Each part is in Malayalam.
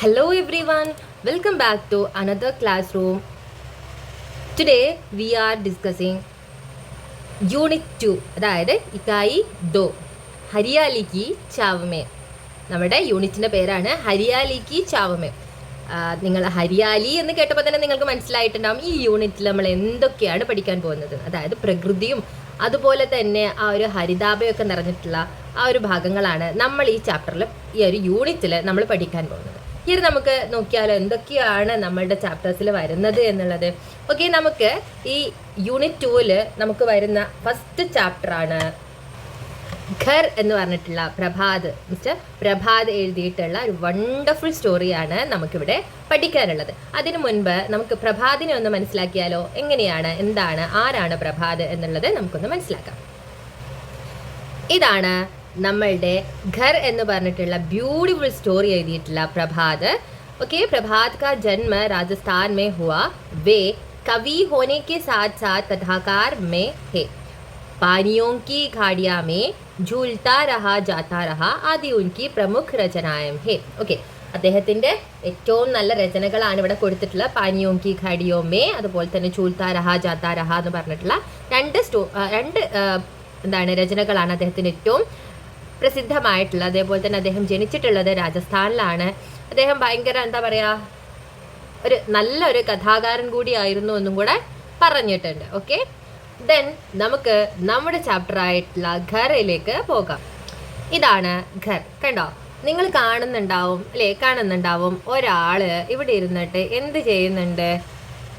Hello everyone, welcome back to another classroom. Today we are discussing Unit 2 അതായത് ഇക്കായി ദോ ഹരിയാലിക്ക് ചാവമേ. നമ്മുടെ യൂണിറ്റിന്റെ പേരാണ് ഹരിയാലിക്ക് ചാവമേ. നിങ്ങൾ ഹരിയാലി എന്ന് കേട്ടപ്പോൾ തന്നെ നിങ്ങൾക്ക് മനസ്സിലായിട്ടുണ്ടാവും ഈ യൂണിറ്റിൽ നമ്മൾ എന്തൊക്കെയാണ് പഠിക്കാൻ പോകുന്നത്. അതായത് പ്രകൃതിയും അതുപോലെ തന്നെ ആ ഒരു ഹരിതാപയൊക്കെ നിറഞ്ഞിട്ടുള്ള ആ ഒരു ഭാഗങ്ങളാണ് നമ്മൾ ഈ ചാപ്റ്ററിൽ ഈ ഒരു യൂണിറ്റിൽ നമ്മൾ പഠിക്കാൻ പോകുന്നത്. ഒരു നമുക്ക് നോക്കിയാലോ എന്തൊക്കെയാണ് നമ്മളുടെ ചാപ്റ്റേഴ്സിൽ വരുന്നത് എന്നുള്ളത്. ഓക്കെ നമുക്ക് ഈ യൂണിറ്റ് ടൂവിൽ നമുക്ക് വരുന്ന ഫസ്റ്റ് ചാപ്റ്ററാണ് ഖർ എന്ന് പറഞ്ഞിട്ടുള്ള പ്രഭാത് മിസ്റ്റർ പ്രഭാത് എഴുതിയിട്ടുള്ള ഒരു വണ്ടർഫുൾ സ്റ്റോറിയാണ് നമുക്കിവിടെ പഠിക്കാനുള്ളത്. അതിനു മുൻപ് നമുക്ക് പ്രഭാതിനെ ഒന്ന് മനസ്സിലാക്കിയാലോ? എങ്ങനെയാണ്? എന്താണ്? ആരാണ് പ്രഭാത് എന്നുള്ളത് നമുക്കൊന്ന് മനസ്സിലാക്കാം. ഇതാണ് നമ്മളുടെ ഘർ എന്ന് പറഞ്ഞിട്ടുള്ള ബ്യൂട്ടിഫുൾ സ്റ്റോറി എഴുതിയിട്ടുള്ള പ്രഭാത് ओके प्रभात का जन्म राजस्थान में हुआ वे कवि होने के साथ साथ कथाकार में है पानियों की खाड़िया में झूलता रहा जाता रहा ആദി ഉൻകി പ്രമുഖ രചനായം ഹേ ഓക്കെ അദ്ദേഹത്തിന്റെ ഏറ്റവും നല്ല രചനകളാണ് ഇവിടെ കൊടുത്തിട്ടുള്ള പാനിയോങ്കി ഖാഡിയോമേ അതുപോലെ തന്നെ ചൂൽത്താ രഹ ജാത്താ രഹ എന്ന് പറഞ്ഞിട്ടുള്ള രണ്ട് സ്റ്റോ ആ, രണ്ട് ആ, എന്താണ് രചനകളാണ് അദ്ദേഹത്തിന്റെ ഏറ്റവും പ്രസിദ്ധമായിട്ടുള്ള അതേപോലെ തന്നെ അദ്ദേഹം ജനിച്ചിട്ടുള്ളത് രാജസ്ഥാനിലാണ്. അദ്ദേഹം ഭയങ്കര എന്താ പറയാ ഒരു നല്ലൊരു കഥാകാരൻ കൂടിയായിരുന്നു എന്നും കൂടെ പറഞ്ഞിട്ടുണ്ട്. ഓക്കെ ദെൻ നമുക്ക് നമ്മുടെ ചാപ്റ്റർ ആയിട്ടുള്ള ഖറയിലേക്ക് പോകാം. ഇതാണ് ഘർ കണ്ടോ? നിങ്ങൾ കാണുന്നുണ്ടാവും അല്ലേ? കാണുന്നുണ്ടാവും. ഒരാൾ ഇവിടെ ഇരുന്നിട്ട് എന്ത് ചെയ്യുന്നുണ്ട്?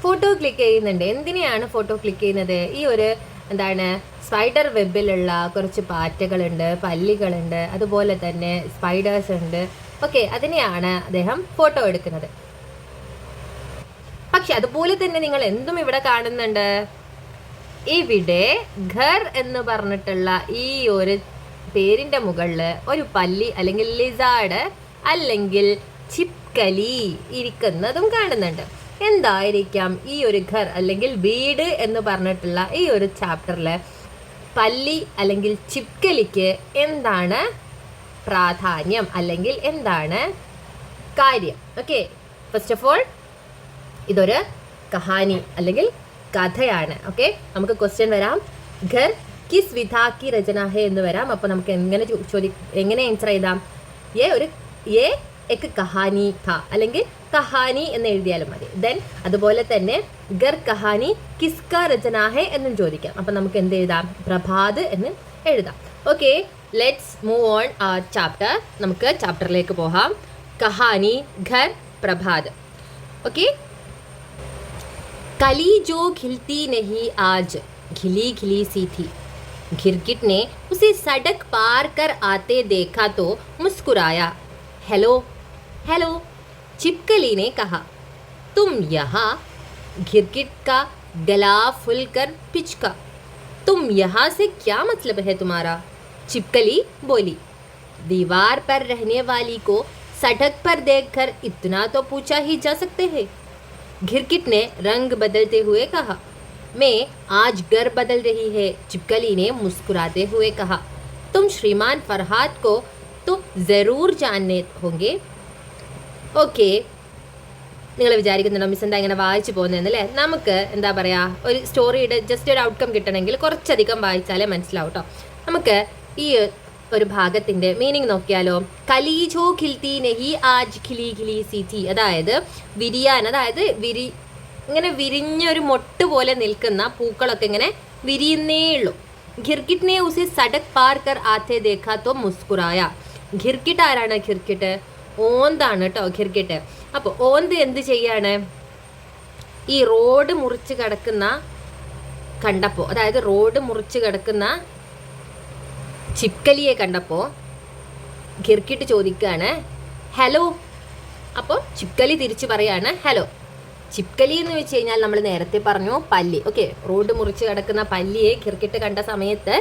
ഫോട്ടോ ക്ലിക്ക് ചെയ്യുന്നുണ്ട്. എന്തിനെയാണ് ഫോട്ടോ ക്ലിക്ക് ചെയ്യുന്നത്? ഈ ഒരു എന്താണ് സ്പൈഡർ വെബിലുള്ള കുറച്ച് പാറ്റകളുണ്ട് പല്ലികളുണ്ട് അതുപോലെ തന്നെ സ്പൈഡേഴ്സ് ഉണ്ട്. ഓക്കെ അതിനെയാണ് അദ്ദേഹം ഫോട്ടോ എടുക്കുന്നത്. പക്ഷെ അതുപോലെ തന്നെ നിങ്ങൾ എന്തും ഇവിടെ കാണുന്നുണ്ട്? ഇവിടെ ഘർ എന്ന് പറഞ്ഞിട്ടുള്ള ഈ ഒരു പേരിന്റെ മുകളിൽ ഒരു പല്ലി അല്ലെങ്കിൽ ലിസാഡ് അല്ലെങ്കിൽ ചിപ്കലി ഇരിക്കുന്നതും കാണുന്നുണ്ട്. എന്തായിരിക്കാം ഈ ഒരു ഘർ അല്ലെങ്കിൽ വീട് എന്ന് പറഞ്ഞിട്ടുള്ള ഈ ഒരു ചാപ്റ്ററിൽ പല്ലി അല്ലെങ്കിൽ ചിപ്കലിക്ക് എന്താണ് പ്രാധാന്യം അല്ലെങ്കിൽ എന്താണ് കാര്യം? ഓക്കെ ഫസ്റ്റ് ഓഫ് ഓൾ ഇതൊരു കഹാനി അല്ലെങ്കിൽ കഥയാണ്. ഓക്കെ നമുക്ക് ക്വസ്റ്റ്യൻ വരാം. ഘർ കിസ് വിധാക്കി രചന ഹേ എന്ന് വരാം. അപ്പോൾ നമുക്ക് എങ്ങനെ ചോദി എങ്ങനെ ആൻസർ ചെയ്താം ഏ ഒരു ഏ എക്ക് കഹാനി ഥ അല്ലെങ്കിൽ കഹാനി എന്ന് എഴുതിയാലും മതി ദെൻ അതുപോലെ തന്നെ ഗർ കഹാനി കിസ്ക രചന ഹേ എന്നും ചോദിക്കാം അപ്പം നമുക്ക് എന്ത് എഴുതാം പ്രഭാത് എന്ന് എഴുതാം okay let's move on chapter നമുക്ക് ചാപ്റ്ററിലേക്ക് പോകാം കഹാനി ഘർ പ്രഭാത് ഓക്കെ कली जो खिलती नहीं आज खिली खिली सी थी गिरगिट ने उसे सड़क पार कर आते देखा तो मुस्कुराया हेलो हेलो चिपकली ने कहा, तुम यहाँ गिरगिट का गला फुल कर पिचका। तुम यहाँ से क्या मतलब है तुम्हारा? चिपकली बोली, दीवार पर रहने वाली को सड़क पर देखकर इतना तो पूछा ही जा सकते हैं। घिरकिट ने रंग बदलते हुए कहा, मैं आज घर बदल रही है। चिपकली ने मुस्कुराते हुए कहा, तुम श्रीमान फरहाद को तो ज़रूर जानने होंगे। ഓക്കെ. നിങ്ങൾ വിചാരിക്കുന്നുണ്ടോ മിസ് എന്താ ഇങ്ങനെ വായിച്ചു പോകുന്നതെന്നല്ലേ നമുക്ക് എന്താ പറയുക ഒരു സ്റ്റോറിയുടെ ജസ്റ്റ് ഒരു ഔട്ട്കം കിട്ടണമെങ്കിൽ കുറച്ചധികം വായിച്ചാലേ മനസ്സിലാവും കേട്ടോ നമുക്ക് ഈ ഒരു ഭാഗത്തിന്റെ മീനിങ് നോക്കിയാലോ. കലീജോ ഖിൽത്തി നെഹി ആജ് ഖിലി ഖിലി സീതി അതായത് വിരിയാൻ അതായത് വിരി ഇങ്ങനെ വിരിഞ്ഞൊരു മൊട്ട് പോലെ നിൽക്കുന്ന പൂക്കളൊക്കെ ഇങ്ങനെ വിരിയുന്നേ ഉള്ളൂ. ഖിർക്കിറ്റിനെ ഉസി സടക് പാർ കർ ആത്തെ ദേഖാ മുസ്കുറായ ഖിർഗിറ്റ് ആരാണ് ഖിർക്കിട്ട് ഓന്താണ് കേട്ടോ ഖിർക്കിട്ട് അപ്പോൾ ഓന്ത് എന്ത് ചെയ്യാണ്? ഈ റോഡ് മുറിച്ച് കിടക്കുന്ന കണ്ടപ്പോൾ അതായത് റോഡ് മുറിച്ച് കിടക്കുന്ന ചിപ്കലിയെ കണ്ടപ്പോൾ ഖിർക്കിട്ട് ചോദിക്കുകയാണ് ഹലോ? അപ്പോൾ ചിപ്കലി തിരിച്ചു പറയാണ് ഹലോ. ചിപ്കലി എന്ന് വെച്ച് കഴിഞ്ഞാൽ നമ്മൾ നേരത്തെ പറഞ്ഞു പല്ലി. ഓക്കെ റോഡ് മുറിച്ച് കിടക്കുന്ന പല്ലിയെ ഖിർക്കിട്ട് കണ്ട സമയത്ത്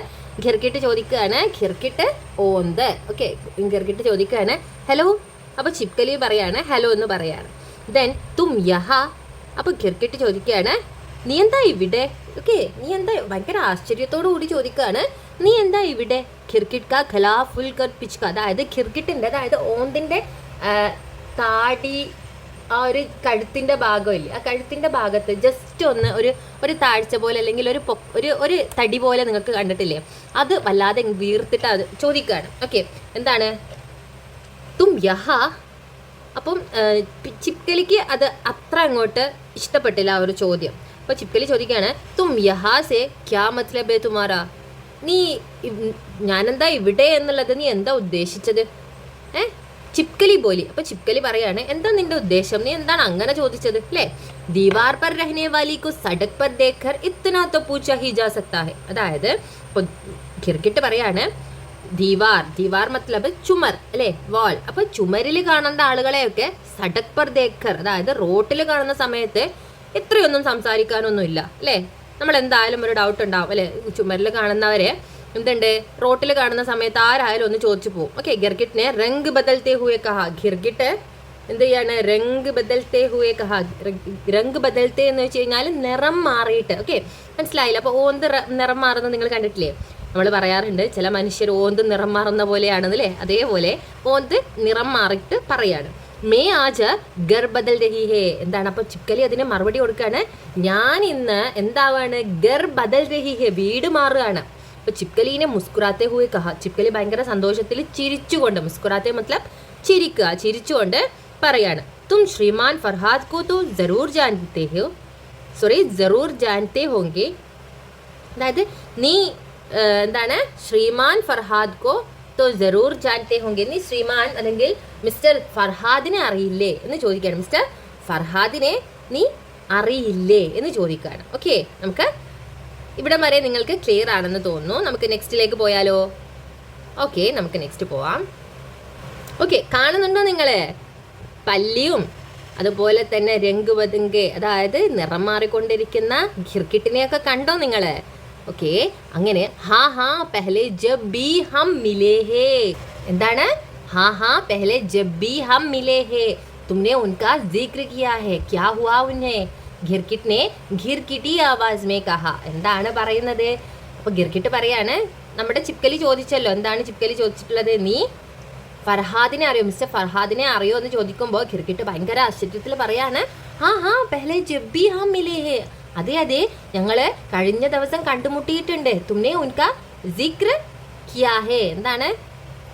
ഖിർക്കിട്ട് ചോദിക്കുകയാണ് ഖിർക്കിട്ട് ഓന്ത്? ഓക്കെ ഖിർക്കിട്ട് ചോദിക്കുകയാണ് ഹലോ? അപ്പോൾ ചിപ്കലി പറയാണ് ഹലോ എന്ന് പറയാണ്. ദെൻ തും യഹ? അപ്പോൾ ഗിർക്കിട്ട് ചോദിക്കുകയാണ് നീ എന്താ ഇവിടെ? ഓക്കെ നീ എന്താ ഭയങ്കര ആശ്ചര്യത്തോടു കൂടി ചോദിക്കുകയാണ് നീ എന്താ ഇവിടെ? ഖിർക്കിട്ട് കാ ഖലാ ഫുൽ കർ അതായത് ഖിർക്കിട്ടിന്റെ അതായത് ഓന്തിന്റെ താടി ആ ഒരു കഴുത്തിന്റെ ഭാഗമില്ലേ ആ കഴുത്തിന്റെ ഭാഗത്ത് ജസ്റ്റ് ഒന്ന് ഒരു ഒരു താഴ്ച പോലെ അല്ലെങ്കിൽ ഒരു ഒരു ഒരു തടി പോലെ നിങ്ങൾക്ക് കണ്ടിട്ടില്ലേ? അത് വല്ലാതെ വീർത്തിട്ട് അത് ചോദിക്കുകയാണ്. ഓക്കെ എന്താണ്? തും യഹ. അപ്പം ചിപ്കലിക്ക് അത് അത്ര അങ്ങോട്ട് ഇഷ്ടപ്പെട്ടില്ല ആ ഒരു ചോദ്യം. അപ്പോൾ ചിപ്കലി ചോദിക്കുകയാണ് തും യഹാ സേ ക്യാ മത്ലബേ തുമാറ നീ ഞാനെന്താ ഇവിടെ എന്നുള്ളത് നീ എന്താ ഉദ്ദേശിച്ചത്? ഏ? ചിപ്കലി പോലി. അപ്പൊ ചിപ്കലി പറയാണ് എന്താ നിന്റെ ഉദ്ദേശം? നീ എന്താണ് അങ്ങനെ ചോദിച്ചത്? അല്ലേ ദീവാർ പർ രഹനെ വാലി കു സഡക് പർ ദേഖർ ഇത്തനാത്ത പൂച്ച ഹി ജാ അതായത് ഇപ്പൊ കിർക്കിട്ട് പറയാണ് ദീവാർ ദീവാർ മത്ലബ് ചുമർ അല്ലേ? വാൾ. അപ്പൊ ചുമരിൽ കാണേണ്ട ആളുകളെയൊക്കെ സടക് പർ ദേഖർ അതായത് റോട്ടിൽ കാണുന്ന സമയത്ത് ഇത്രയൊന്നും സംസാരിക്കാനൊന്നും ഇല്ല അല്ലേ? നമ്മൾ എന്തായാലും ഒരു ഡൗട്ട് ഉണ്ടാവും അല്ലേ? ചുമരിൽ കാണുന്നവരെ എന്തുണ്ട്? റോട്ടിൽ കാണുന്ന സമയത്ത് ആരായാലും ഒന്ന് ചോദിച്ചു പോകും ഓക്കെ ഗിർഗിറ്റിനെ റംഗ് ബദൽത്തെ ഹുയെ കഹ. ഗിർഗിറ്റ് എന്ത് ചെയ്യാണ്? രംഗ് ബദൽത്തെ ഹുയെ കഹ. രംഗ് ബദൽത്തെ എന്ന് വെച്ച് കഴിഞ്ഞാൽ നിറം മാറിയിട്ട് ഓക്കെ? മനസ്സിലായില്ല? അപ്പോൾ ഓന്ത് നിറം മാറുന്നത് നിങ്ങൾ കണ്ടിട്ടില്ലേ? നമ്മൾ പറയാറുണ്ട് ചില മനുഷ്യർ ഓന്ത് നിറം മാറുന്ന പോലെയാണെന്നല്ലേ? അതേപോലെ ഓന്ത് നിറം മാറിയിട്ട് പറയാണ്. മേ ആജ ഗർഭദൽ രഹിഹേ. എന്താണ്? അപ്പൊ ചിക്കലി അതിന് മറുപടി കൊടുക്കാണ്. ഞാൻ ഇന്ന് എന്താവാണ്? ഗർഭദൽ രഹിഹേ രഹി ഹേ വീട് മാറുകയാണ്. അപ്പൊ ചിപ്കലീനെ മുസ്കുറാത്തെ ഹുയെ കഹ. ചിപ്കലി ഭയങ്കര സന്തോഷത്തിൽ ചിരിച്ചുകൊണ്ട് മുസ്കുറാത്തെ മത്ലബ് ചിരിക്കുക ചിരിച്ചുകൊണ്ട് പറയാണ്. തും ശ്രീമാൻ ഫർഹാദ് കോ ജറൂർ ജാനത്തെ ഹോ. സോറി ജറൂർ ജാനത്തെ ഹോങ്കെ. അതായത് നീ എന്താണ്? ശ്രീമാൻ ഫർഹാദ് കോ തോ ജറൂർ ജാൻത്തെ ഹോങ്കെ. നീ ശ്രീമാൻ അല്ലെങ്കിൽ മിസ്റ്റർ ഫർഹാദിനെ അറിയില്ലേ എന്ന് ചോദിക്കുകയാണ്. മിസ്റ്റർ ഫർഹാദിനെ നീ അറിയില്ലേ എന്ന് ചോദിക്കുകയാണ്. ഓക്കെ നമുക്ക് ഇവിടം വരെ നിങ്ങൾക്ക് ക്ലിയർ ആണെന്ന് തോന്നുന്നു. നമുക്ക് നെക്സ്റ്റിലേക്ക് പോയാലോ? ഓക്കെ നമുക്ക് നെക്സ്റ്റ് പോവാം. ഓക്കെ കാണുന്നുണ്ടോ നിങ്ങൾ പല്ലിയും അതുപോലെ തന്നെ രംഗ് ബദങ്കെ അതായത് നിറം മാറിക്കൊണ്ടിരിക്കുന്ന ഖിർക്കിട്ടിനെയൊക്കെ കണ്ടോ നിങ്ങൾ? ഓക്കെ അങ്ങനെ ഹാ ഹാ പെഹലെ ജബ് ബി ഹം മിലേ ഹേ. എന്താണ്? ഹാ ഹാ പെഹലെ ജബ് ബി ഹം മിലേ ഹേ. उनका जिक्र किया है क्या हुआ उन्हें घिरकिट ने ഘിർക്കിട്ടി ആവാസ് മേ കഹ. എന്താണ് പറയുന്നത്? അപ്പോൾ ഘിർക്കിട്ട് പറയാണ് നമ്മുടെ ചിപ്കലി ചോദിച്ചല്ലോ. എന്താണ് ചിപ്കലി ചോദിച്ചിട്ടുള്ളത് നീ? ഫർഹാദിനെ അറിയോ? മിസ്റ്റർ ഫർഹാദിനെ അറിയോ എന്ന് ചോദിക്കുമ്പോൾ ഗിർകിട്ട് ഭയങ്കര ആശ്ചര്യത്തിൽ പറയാണ് ഹാ ഹാ പെഹലെ ജബ്ബി ഹാ മിലേ ഹേ. അതെ അതെ. ഞങ്ങൾ കഴിഞ്ഞ ദിവസം കണ്ടുമുട്ടിയിട്ടുണ്ട്. തുമ്നെ ഉൻക ജിക്ര കിയാ ഹേ. എന്താണ്?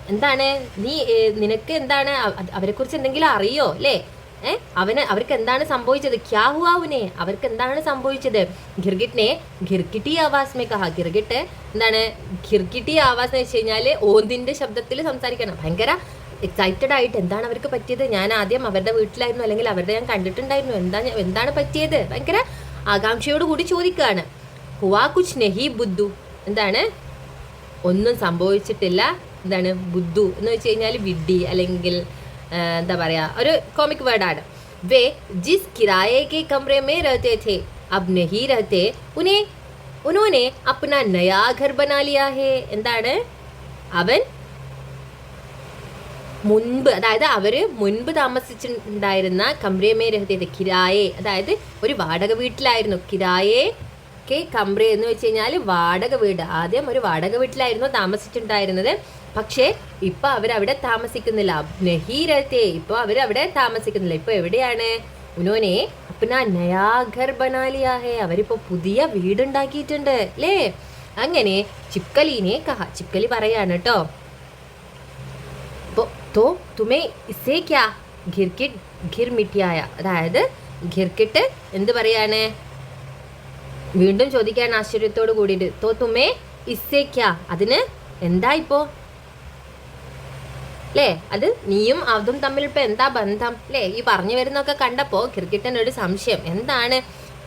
എന്താണ്? നീ നിനക്ക് എന്താണ്? അവരെ കുറിച്ച് എന്തെങ്കിലും അറിയോ? അല്ലേ? ഏ? അവന് അവർക്ക് എന്താണ് സംഭവിച്ചത്? ക്യാ ഹുവാവുനെ അവർക്ക് എന്താണ് സംഭവിച്ചത്? ഗിർഗിറ്റിനെ ഗിർഗിട്ടി ആവാസ് കഹ. ഗിർഗിട്ട് എന്താണ്? ഗിർഗിട്ടി ആവാസ് എന്ന് വെച്ച് കഴിഞ്ഞാൽ ഓന്തിന്റെ ശബ്ദത്തിൽ സംസാരിക്കണം. ഭയങ്കര എക്സൈറ്റഡ് ആയിട്ട് എന്താണ് അവർക്ക് പറ്റിയത്? ഞാൻ ആദ്യം അവരുടെ വീട്ടിലായിരുന്നു. അല്ലെങ്കിൽ അവരുടെ ഞാൻ കണ്ടിട്ടുണ്ടായിരുന്നു. എന്താ എന്താണ് പറ്റിയത്? ഭയങ്കര ആകാംക്ഷയോട് കൂടി ചോദിക്കുകയാണ് ഹുവാ കുച്ച് നെഹി ബുദ്ധു എന്താണ് ഒന്നും സംഭവിച്ചിട്ടില്ല എന്താണ് ബുദ്ധു എന്ന് വെച്ച് കഴിഞ്ഞാൽ വിഡ്ഢി അല്ലെങ്കിൽ ആ, എന്താ പറയാ ഒരു കോമിക് വേർഡാണ് വേ ജിസ് കിരായെ के कमरे में रहते थे अब नहीं रहते उन्हें उन्होंने अपना नया घर बना लिया है എന്താണ് അവൻ മുൻപ് അതായത് അവർ മുൻപ് താമസിച്ചിട്ടുണ്ടായിരുന്ന കമ്രേമേ രഹതയത് കിരായെ അതായത് ഒരു വാടക വീട്ടിലായിരുന്നു. കിരായെ കെ കമ്രേ എന്ന് വെച്ച് കഴിഞ്ഞാൽ വാടക വീട്. ആദ്യം ഒരു വാടക വീട്ടിലായിരുന്നു താമസിച്ചിട്ടുണ്ടായിരുന്നത്. പക്ഷേ ഇപ്പൊ അവരവിടെ താമസിക്കുന്നില്ല. നഹീരത്തെ ഇപ്പൊ അവരവിടെ താമസിക്കുന്നില്ല. ഇപ്പോൾ എവിടെയാണ്? ഉനോനെ അപ്പന നയാ ഘർ ബനാലിയാ ഹേ അവരിപ്പോ പുതിയ വീടുണ്ടാക്കിയിട്ടുണ്ട് അല്ലേ? അങ്ങനെ ചിപ്കലീനെ കഹ ചിപ്കലി പറയാണ് കേട്ടോ. തോ തുമേ ഇസേ ക്യാ ഘിർക്കിട്ട് ഘിർ മിട്ടിയായ അതായത് ഘിർക്കിട്ട് എന്ത് പറയാണ്? വീണ്ടും ചോദിക്കാൻ ആശ്ചര്യത്തോട് കൂടിയിട്ട് തോ തുമേ ഇസേ ക്യാ അതിന് എന്താ ഇപ്പോ? അല്ലേ അത് നീയും അതും തമ്മിൽ ഇപ്പൊ എന്താ ബന്ധം? അല്ലേ ഈ പറഞ്ഞു വരുന്നൊക്കെ കണ്ടപ്പോ ക്രിക്കറ്റിന് ഒരു സംശയം. എന്താണ്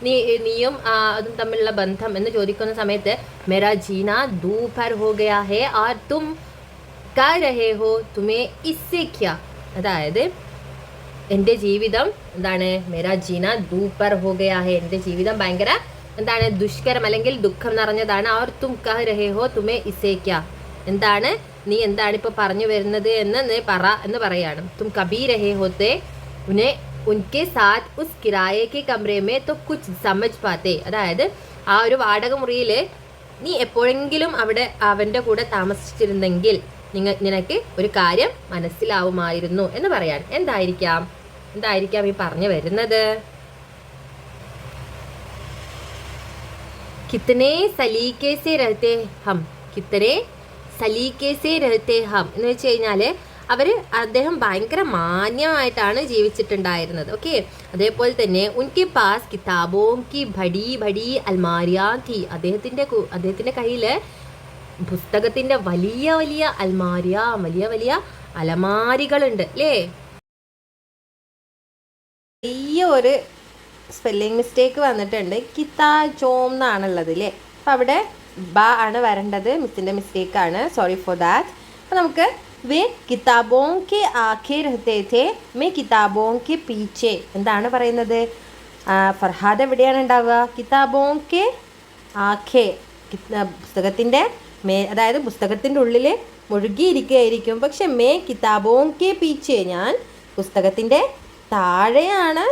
നീ നീയും അതും തമ്മിലുള്ള ബന്ധം? എന്ന് ചോദിക്കുന്ന സമയത്ത് മെരാ ജീന ദൂഭർ ഹോ ഗയാ ഹേ ആർ തും കാ രഹേഹോ തുമേ ഇസ്സേ ക്യാ. അതായത് എന്റെ ജീവിതം എന്താണ് മെരാ ജീന ദൂപ്പർ ഹോകയാഹേ എന്റെ ജീവിതം ഭയങ്കര എന്താണ് ദുഷ്കരം അല്ലെങ്കിൽ ദുഃഖം നിറഞ്ഞതാണ്. അവർ തും കഹ രഹേഹോ തുമേ ഇസേക്ക എന്താണ് നീ എന്താണ് ഇപ്പൊ പറഞ്ഞു വരുന്നത് എന്ന് നീ പറ എന്ന് പറയാണ്. തും കബീ രഹേ ഹോത്തെ ഉനെ ഉൻകെ സാത്ത് ഉസ് കിരായക്ക് കെ തൊ മേ തോ കുച്ച് സമജ് പാത്തേ. അതായത് ആ ഒരു വാടക മുറിയിൽ നീ എപ്പോഴെങ്കിലും അവിടെ അവന്റെ കൂടെ താമസിച്ചിരുന്നെങ്കിൽ നിങ്ങൾ നിനക്ക് ഒരു കാര്യം മനസ്സിലാവുമായിരുന്നു എന്ന് പറയാൻ. എന്തായിരിക്കാം? എന്തായിരിക്കാം ഈ പറഞ്ഞു വരുന്നത്? കിത്തനെ സലീക്കേസേ രഹത്തെ ഹം. കിത്തനെ സലീക്കേസേ രഹത്തെ ഹം എന്ന് വെച്ച് കഴിഞ്ഞാൽ അവർ അദ്ദേഹം ഭയങ്കര മാന്യമായിട്ടാണ് ജീവിച്ചിട്ടുണ്ടായിരുന്നത്. ഓക്കെ? അതേപോലെ തന്നെ ഉൻകെ പാസ് കിതാബോം കി ഭടി ഭടി അൽമാരിയാ തീ അദ്ദേഹത്തിന്റെ അദ്ദേഹത്തിന്റെ കയ്യിൽ പുസ്തകത്തിന്റെ വലിയ വലിയ അൽമാരിയ വലിയ വലിയ അലമാരികളുണ്ട് അല്ലേ വലിയ ഒരു സ്പെല്ലിംഗ് മിസ്റ്റേക്ക് വന്നിട്ടുണ്ട്. കിതാ ജോം എന്നാണുള്ളത് അല്ലേ അപ്പോൾ അവിടെ ബ ആണ് വരേണ്ടത് മിസ്സിന്റെ മിസ്റ്റേക്ക് ആണ്. സോറി ഫോർ ദാറ്റ് അപ്പോൾ നമുക്ക് വേ കിതാബോങ്കെ ആഖേ രഹത്തേ മേ കിതാബോങ്കെ പീച്ചേ എന്താണ് പറയുന്നത്? ഫർഹാദ് എവിടെയാണ് ഉണ്ടാവുക? കിതാബോങ്കെ ആഖേ പുസ്തകത്തിന്റെ മേ അതായത് പുസ്തകത്തിന്റെ ഉള്ളിൽ മുഴുകിയിരിക്കുകയായിരിക്കും. പക്ഷെ മേ കിതാബോം കെ പീച്ചെ ഞാൻ പുസ്തകത്തിന്റെ താഴെയാണ്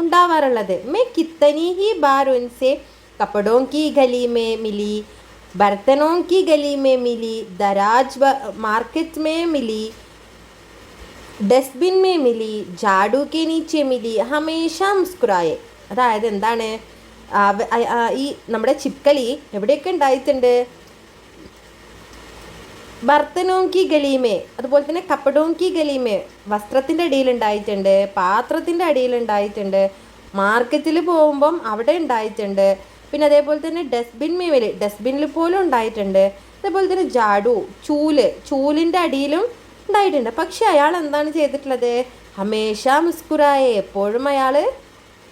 ഉണ്ടാവാറുള്ളത്. മേ കിത്തനി ഹി ബാറുൻസെ കപ്പടോം കി ഗലി മേ മിലി ബർത്തനോം കി ഗലി മേ മിലി ദരാജ് മാർക്കറ്റ് മേ മിലി ഡസ്റ്റ്ബിൻ മേ മിലി ജാഡു കെ നീച്ചെ മിലി ഹമേഷാ മുസ്കുറായെ അതായത് എന്താണ്? ഈ നമ്മുടെ ചിപ്കലി എവിടെയൊക്കെ ഉണ്ടായിട്ടുണ്ട്? ബർത്തനോം കി ഗലീമേ അതുപോലെ തന്നെ കപ്പടോം കി ഗലീമേ വസ്ത്രത്തിന്റെ അടിയിൽ ഉണ്ടായിട്ടുണ്ട് പാത്രത്തിന്റെ അടിയിൽ ഉണ്ടായിട്ടുണ്ട് മാർക്കറ്റിൽ പോകുമ്പം അവിടെ ഉണ്ടായിട്ടുണ്ട് പിന്നെ അതേപോലെ തന്നെ ഡസ്റ്റ്ബിൻ മേവിൽ ഡസ്റ്റ്ബിനിൽ പോലും ഉണ്ടായിട്ടുണ്ട് അതേപോലെ തന്നെ ജാഡു ചൂൽ ചൂലിന്റെ അടിയിലും ഉണ്ടായിട്ടുണ്ട്. പക്ഷെ അയാൾ എന്താണ് ചെയ്തിട്ടുള്ളത്? ഹമേഷ മുസ്കുറായെ എപ്പോഴും അയാൾ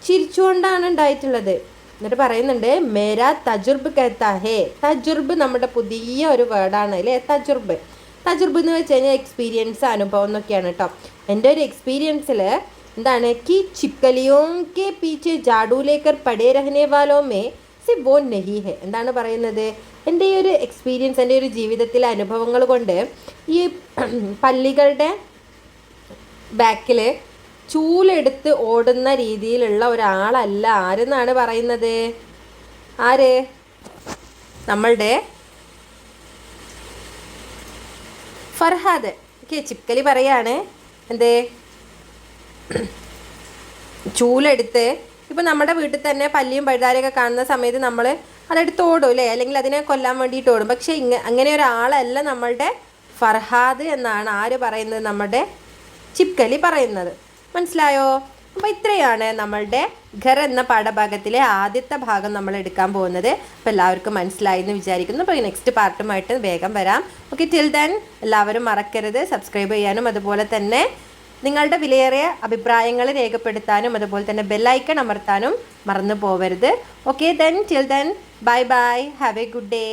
ചിരിച്ചുകൊണ്ടാണ് ഉണ്ടായിട്ടുള്ളത്. എന്നിട്ട് പറയുന്നുണ്ട് മേരാ തജുർബ് കഹത്ത ഹേ തജുർബ് നമ്മുടെ പുതിയ ഒരു വേർഡാണ് അല്ലേ? തജുർബ്. തജുർബ് എന്ന് വെച്ച് കഴിഞ്ഞാൽ എക്സ്പീരിയൻസ് അനുഭവം എന്നൊക്കെയാണ് കേട്ടോ. എന്റെ ഒരു എക്സ്പീരിയൻസിൽ എന്താണ്? കി ചിക്കലിയോ കെ പീച്ചെ ജാഡൂലേക്കർ പടേ രഹനെ വാലോ മേ സി വോ നഹി ഹെ. എന്താണ് പറയുന്നത്? എന്റെ ഈ ഒരു എക്സ്പീരിയൻസ് എന്റെ ഒരു ജീവിതത്തിലെ അനുഭവങ്ങൾ കൊണ്ട് ഈ പള്ളികളുടെ ബാക്കിൽ ചൂലെടുത്ത് ഓടുന്ന രീതിയിലുള്ള ഒരാളല്ല. ആരെന്നാണ് പറയുന്നത്? ആര്? നമ്മളുടെ ഫർഹാദ്. ഓക്കെ ചിപ്കലി പറയാണ്. എന്തേ? ചൂലെടുത്ത്. ഇപ്പം നമ്മുടെ വീട്ടിൽ തന്നെ പല്ലിയും പഴുതാരൊക്കെ കാണുന്ന സമയത്ത് നമ്മൾ അതെടുത്ത് ഓടും അല്ലേ? അല്ലെങ്കിൽ അതിനെ കൊല്ലാൻ വേണ്ടിയിട്ട് ഓടും. പക്ഷേ ഇങ്ങ അങ്ങനെ ഒരാളല്ല നമ്മളുടെ ഫർഹാദ് എന്നാണ് ആര് പറയുന്നത്? നമ്മുടെ ചിപ്കലി പറയുന്നത്. മനസ്സിലായോ? അപ്പോൾ ഇത്രയാണ് നമ്മളുടെ ഘർ എന്ന പാഠഭാഗത്തിലെ ആദ്യത്തെ ഭാഗം നമ്മൾ എടുക്കാൻ പോകുന്നത്. അപ്പോൾ എല്ലാവർക്കും മനസ്സിലായി എന്ന് വിചാരിക്കുന്നു. അപ്പോൾ നെക്സ്റ്റ് പാർട്ടുമായിട്ട് വേഗം വരാം. ഓക്കെ ടിൽ ദെൻ എല്ലാവരും മറക്കരുത്. സബ്സ്ക്രൈബ് ചെയ്യാനും അതുപോലെ തന്നെ നിങ്ങളുടെ വിലയേറിയ അഭിപ്രായങ്ങൾ രേഖപ്പെടുത്താനും അതുപോലെ തന്നെ ബെല്ലൈക്കൺ അമർത്താനും മറന്നു പോവരുത്. Okay then till then bye bye have a good day